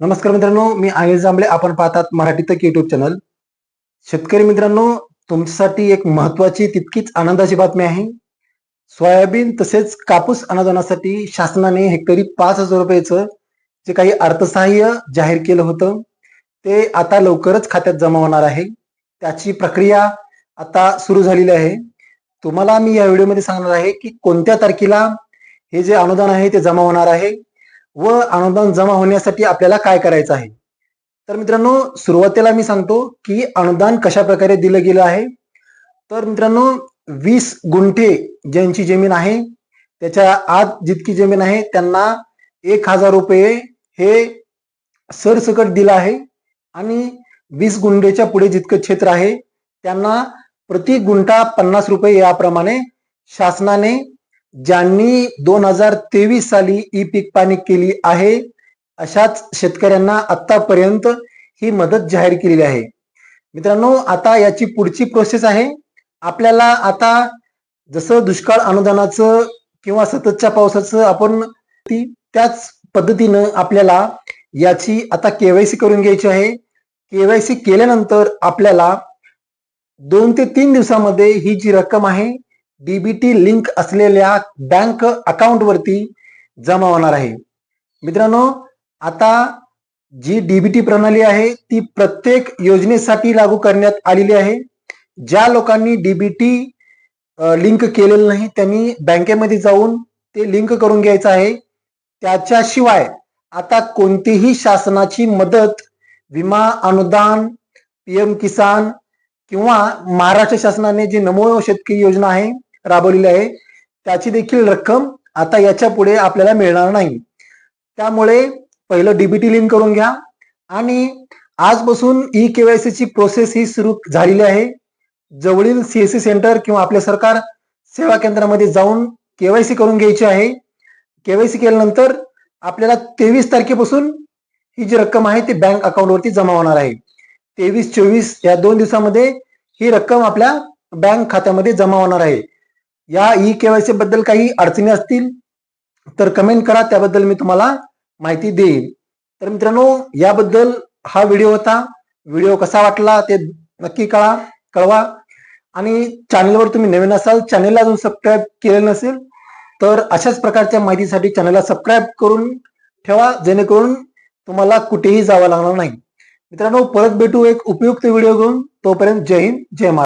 नमस्कार मित्रांनो मी आयुष जांभळे. आपण पाहतात मराठी तक युट्यूब चॅनल शेतकरी मित्रांनो तुमच्यासाठी एक महत्वाची तितकीच आनंदाची बातमी आहे. सोयाबीन तसेच कापूस अनुदानासाठी शासनाने हेक्टरी पाच हजार रुपयाचं जे काही अर्थसहाय्य जाहीर केलं होतं ते आता लवकरच खात्यात जमा होणार आहे. त्याची प्रक्रिया आता सुरू झालेली आहे. तुम्हाला मी या व्हिडिओमध्ये सांगणार आहे की कोणत्या तारखेला हे जे अनुदान आहे ते जमा होणार आहे. व अनुदान जमा होण्यासाठी आपल्याला काय करायचं आहे? तर मित्रांनो सुरुवातीला मी सांगतो की अनुदान कशा प्रकारे दिलं गेलं आहे. तर मित्रांनो वीस गुंठे ज्यांची जमीन आहे त्याच्या आत जितकी जमीन आहे त्यांना एक हजार रुपये हे सरसकट दिलं आहे. आणि वीस गुंठेच्या पुढे जितकं क्षेत्र आहे त्यांना प्रति गुंठा पन्नास रुपये याप्रमाणे शासनाने ज्यांनी दोन हजार तेवीस साली ई पीक पाणी केली आहे अशाच शेतकऱ्यांना आतापर्यंत ही मदत जाहीर केलेली आहे. मित्रांनो आता याची पुढची प्रोसेस आहे. आपल्याला आता जसं दुष्काळ अनुदानाचं किंवा सततच्या पावसाचं आपण ती त्याच पद्धतीनं आपल्याला याची आता केवायसी करून घ्यायची आहे. केवायसी केल्यानंतर आपल्याला दोन ते तीन दिवसामध्ये ही जी रक्कम आहे डीबीटी लिंक असलेल्या बँक अकाउंट वरती जमा होणार आहे. मित्रांनो आता जी डीबीटी प्रणाली आहे ती प्रत्येक योजनेसाठी लागू करण्यात आलेली आहे. ज्या लोकांनी डीबीटी लिंक केलेलं नाही त्यांनी बँकेमध्ये जाऊन ते लिंक करून घ्यायचं आहे. त्याच्याशिवाय आता कोणतीही शासनाची मदत विमा अनुदान पीएम किसान किंवा महाराष्ट्र शासनाने जी नमो शेतकरी योजना आहे राबवलेली आहे. त्याची देखील रक्कम आता याच्यापुढे आपल्याला मिळणार नाही. त्यामुळे पहिलं डीबीटी लिंक करून घ्या. आणि आजपासून ई केवायसी ची प्रोसेस ही सुरू झालेली आहे. जवळील सीएससी सेंटर किंवा आपल्या सरकार सेवा केंद्रामध्ये जाऊन केवायसी करून घ्यायची आहे. केवायसी केल्यानंतर आपल्याला तेवीस तारखेपासून ही जी रक्कम आहे ती बँक अकाउंटवरती जमा होणार आहे. तेवीस चोवीस या दोन दिवसामध्ये ही रक्कम आपल्या बँक खात्यामध्ये जमा होणार आहे. या ई केवायसी बद्दल काही अडचणी असतील तर कमेंट करा त्याबद्दल मी तुम्हाला माहिती देईन. तर मित्रांनो याबद्दल हा व्हिडिओ होता. व्हिडिओ कसा वाटला ते नक्की कळा कळवा. आणि चॅनलवर तुम्ही नवीन असाल चॅनलला अजून सबस्क्राईब केलेलं नसेल तर अशाच प्रकारच्या माहितीसाठी चॅनलला सबस्क्राईब करून ठेवा जेणेकरून तुम्हाला कुठेही जावं लागणार नाही. मित्रांनो परत भेटू एक उपयुक्त व्हिडिओ घेऊन. तोपर्यंत जय हिंद जय महाराज